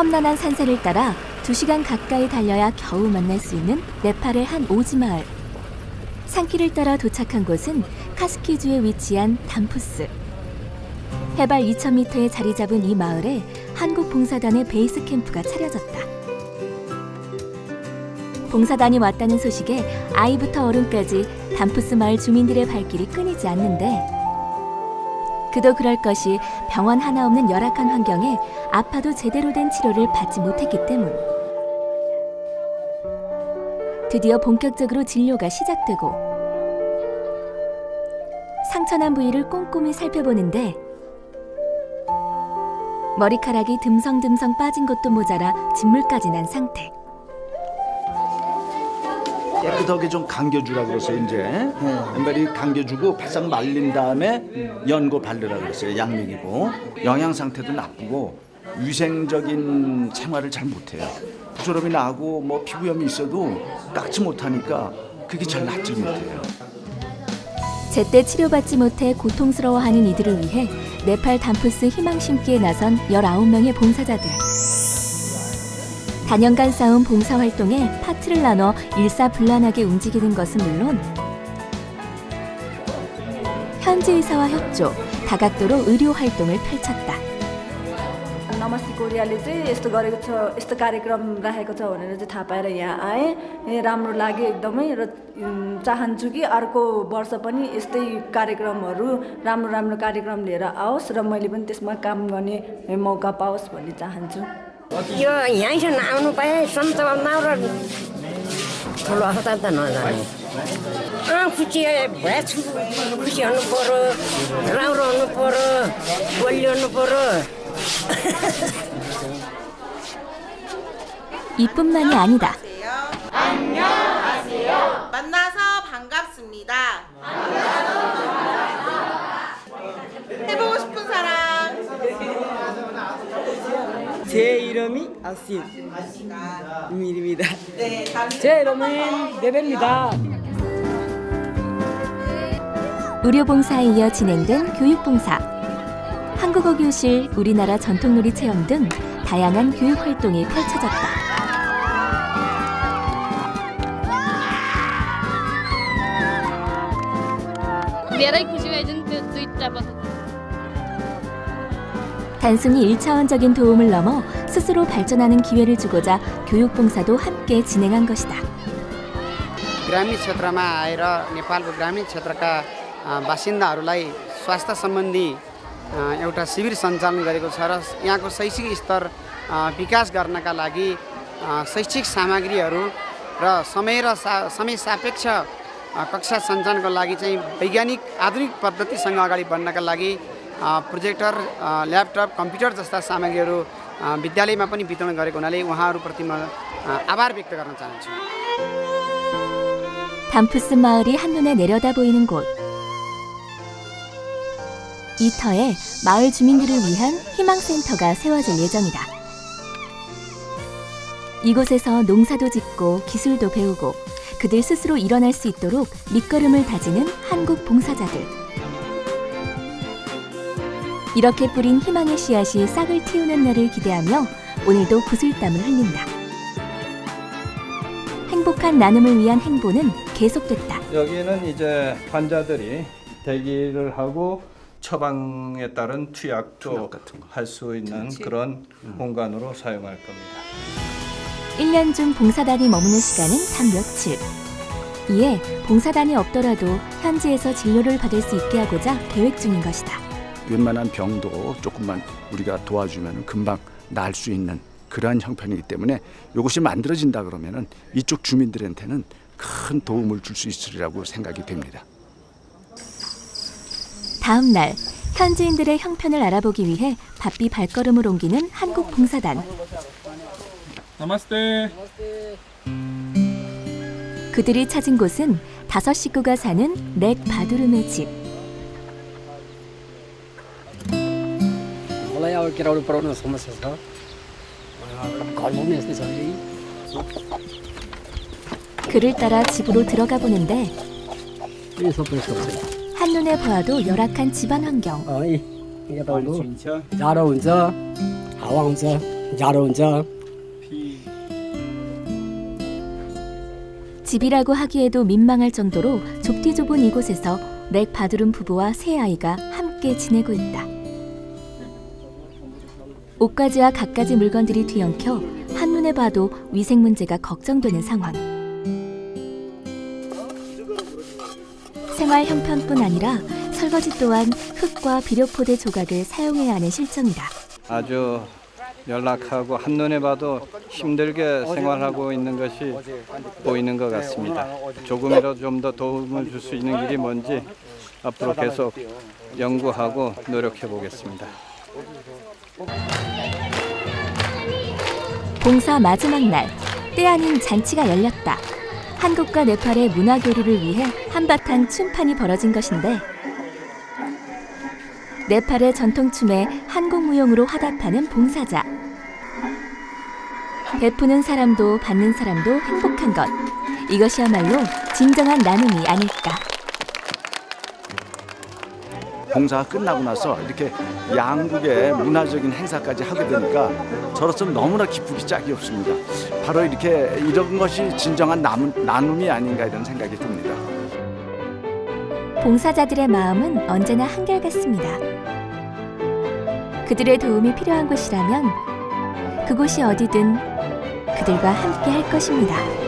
험난한 산세를 따라 2시간 가까이 달려야 겨우 만날 수 있는 네팔의 한 오지 마을. 산길을 따라 도착한 곳은 카스키주에 위치한 담푸스. 해발 2,000m에 자리 잡은 이 마을에 한국 봉사단의 베이스 캠프가 차려졌다. 봉사단이 왔다는 소식에 아이부터 어른까지 담푸스 마을 주민들의 발길이 끊이지 않는데 그도 그럴 것이 병원 하나 없는 열악한 환경에 아파도 제대로 된 치료를 받지 못했기 때문. 드디어 본격적으로 진료가 시작되고 상처난 부위를 꼼꼼히 살펴보는데 머리카락이 듬성듬성 빠진 것도 모자라 진물까지 난 상태. 깨끗하게 좀 감겨주라 그랬어요 이제 왼발이 감겨주고 바싹 말린 다음에 연고 바르라 그랬어요 양맥이고. 영양 상태도 나쁘고 위생적인 생활을 잘 못해요. 부조럼이 나고 뭐 피부염이 있어도 깎지 못하니까 그게 잘 낫지 못해요. 제때 치료받지 못해 고통스러워하는 이들을 위해 네팔 담푸스 희망 심기에 나선 19명의 봉사자들. 단연간 쌓은 봉사 활동에 파트를 나눠 일사불란하게 움직이는 것은 물론 현지 의사와 협조, 다각도로 의료 활동을 펼쳤다. नमस्ते कोरियाले चाहिँ यस्तो गरेको छ यस्तो कार्यक्रम राखेको छ भनेर चाहिँ थाहा पाएर यहाँ आएँ ए, राम्रो लाग्यो एकदमै र उम्, चाहन्छु कि अर्को वर्ष पनि यस्तै कार्यक्रमहरू राम्रो राम्रो कार्यक्रम लिएर आओस् र मैले पनि त्यसमा काम गर्ने मौका पाओस् भन्ने चाहन्छु यो यहीँसम्म आउनु पाए सन्तमा र ठुलो अस्पताल त नजाने अँ खुसी भएछु खुसी हुनु पऱ्यो राम्रो हुनु पऱ्यो बोलिनु पऱ्यो 이뿐만이 아니다. 아신 아신입니다. 네, 제 이름은 레벨입니다. 의료봉사에 이어 진행된 교육봉사, 한국어 교실, 우리나라 전통놀이 체험 등 다양한 교육 활동이 펼쳐졌다. Вера. 단순히 일차원적인 도움을 넘어 스스로 발전하는 기회를 주고자 교육봉사도 함께 진행한 것이다. ग्रामीण क्षेत्रमा आएर नेपालको ग्रामीण क्षेत्रका अ, बासिन्दाहरूलाई स्वास्थ्य सम्बन्धी अ, एउटा शिविर सञ्चालन गरेको छ र यहाँको शैक्षिक स्तर अ, विकास गर्नका लागि अ, शैक्षिक सामग्रीहरू र समय र सा समय सापेक्ष अ, कक्षा सञ्चालनको लागि चाहिँ वैज्ञानिक आधुनिक पद्धतिसँग अगाडि बढ्नका लागि अ, प्रोजेक्टर अ, ल्यापटप कम्प्युटर जस्ता सामग्रीहरू अ, विद्यालयमा पनि वितरण गरेको हुनाले उहाँहरूप्रति म अ, आभार व्यक्त गर्न चाहन्छु 담푸스 마을이 한눈에 내려다 보이는 곳. 이 터에 마을 주민들을 위한 희망센터가 세워질 예정이다. 이곳에서 농사도 짓고 기술도 배우고 그들 스스로 일어날 수 있도록 밑거름을 다지는 한국 봉사자들. 이렇게 뿌린 희망의 씨앗이 싹을 틔우는 날을 기대하며 오늘도 구슬땀을 흘린다. 행복한 나눔을 위한 행보는 계속됐다. 여기는 이제 환자들이 대기를 하고 처방에 따른 투약도 투약 같은 거. 할수 있는 그런 공간으로 사용할 겁니다. 1년 중 봉사단이 머무는 시간은 단 며칠. 이에 봉사단이 없더라도 현지에서 진료를 받을 수 있게 하고자 계획 중인 것이다. 웬만한 병도 조금만 우리가 도와주면 금방 날 수 있는 그러한 형편이기 때문에 이것이 만들어진다 그러면은 이쪽 주민들한테는 큰 도움을 줄 수 있으리라고 생각이 됩니다. 다음 날 현지인들의 형편을 알아보기 위해 바삐 발걸음을 옮기는 한국 봉사단. 나마스테. 그들이 찾은 곳은 다섯 식구가 사는 렉 바두름의 집. આવે કિરાવડી પડવાનો 그를 따라 집으로 들어가 보는데 한눈에 봐도 열악한 집안 환경. 어이 이게 바로 운자 아왕 운자 야로 운자 집이라고 하기에도 민망할 정도로 좁디좁은 이곳에서 넥 바두름 부부와 세 아이가 함께 지내고 있다. 옷가지와 갖가지 물건들이 뒤엉켜 한눈에 봐도 위생 문제가 걱정되는 상황. 생활 형편뿐 아니라 설거지 또한 흙과 비료포대 조각을 사용해야 하는 실정이다. 아주 연락하고 한눈에 봐도 힘들게 생활하고 있는 것이 보이는 것 같습니다. 조금이라도 좀 더 도움을 줄 수 있는 길이 뭔지 앞으로 계속 연구하고 노력해 보겠습니다. 봉사 마지막 날, 때 아닌 잔치가 열렸다. 한국과 네팔의 문화 교류를 위해 한바탕 춤판이 벌어진 것인데 네팔의 전통춤에 한국 무용으로 화답하는 봉사자. 베푸는 사람도 받는 사람도 행복한 것. 이것이야말로 진정한 나눔이 아닐까. 봉사가 끝나고 나서 이렇게 양국의 문화적인 행사까지 하게 되니까 저로서 너무나 기쁘기 짝이 없습니다. 바로 이렇게 이런 것이 진정한 나눔, 나눔 이 아닌가 이런 생각이 듭니다. 봉사자들의 마음은 언제나 한결같습니다. 그들의 도움이 필요한 곳이라면 그곳이 어디든 그들과 함께 할 것입니다.